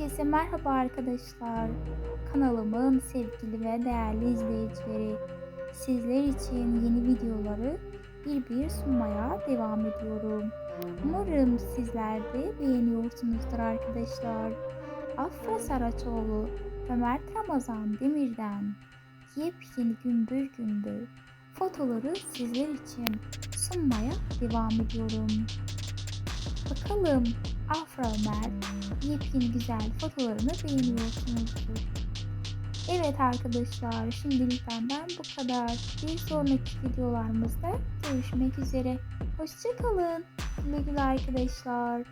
Herkese merhaba arkadaşlar. Kanalımın sevgili ve değerli izleyicileri. Sizler için yeni videoları bir bir sunmaya devam ediyorum. Umarım sizler de beğeniyorsunuzdur arkadaşlar. Afra Saraçoğlu ve Mert Ramazan Demir'den yepyeni gümbür gümbür fotoları sizler için sunmaya devam ediyorum. Bakalım Afra Ömer yepyeni güzel fotolarını beğeniyorsunuzdur. Evet arkadaşlar şimdilik benden bu kadar. Bir sonraki videolarımızda görüşmek üzere. Hoşçakalın. Güle güle arkadaşlar.